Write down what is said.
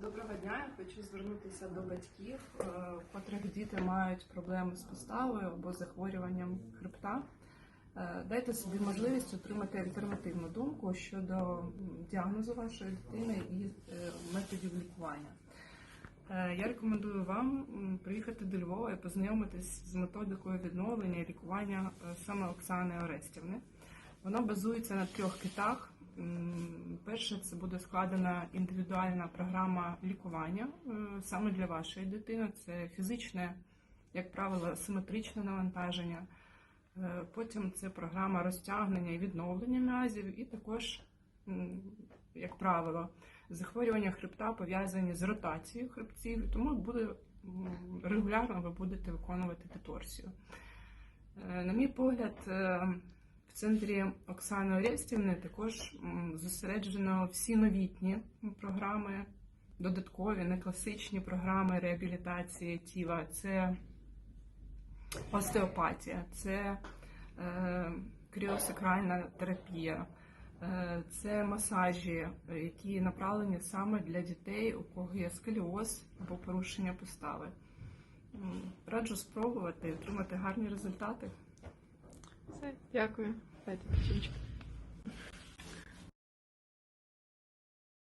Доброго дня. Я хочу звернутися до батьків, е, котрих діти мають проблеми з поставою або захворюванням хребта. Е, Дайте собі можливість отримати альтернативну думку щодо діагнозу вашої дитини і е, методів лікування. Я рекомендую вам приїхати до Львова і познайомитись з методикою відновлення і лікування саме Оксани Орестівни. Вона базується на трьох китах. Перше, це буде складена індивідуальна програма лікування е, саме для вашої дитини. Це фізичне, як правило, симетричне навантаження. Е, Потім це програма розтягнення і відновлення м'язів, і також, як правило, захворювання хребта пов'язані з ротацією хребців, тому буде регулярно ви будете виконувати деторсію. Е, На мій погляд, в центрі Оксани Орестівни також зосереджено всі новітні програми, додаткові, не класичні програми реабілітації тіла. Це остеопатія, це е, кріосакральна терапія, е, це масажі, які направлені саме для дітей, у кого є сколіоз або порушення постави. Раджу спробувати отримати гарні результати. Все, дякую. Дайте печеньки.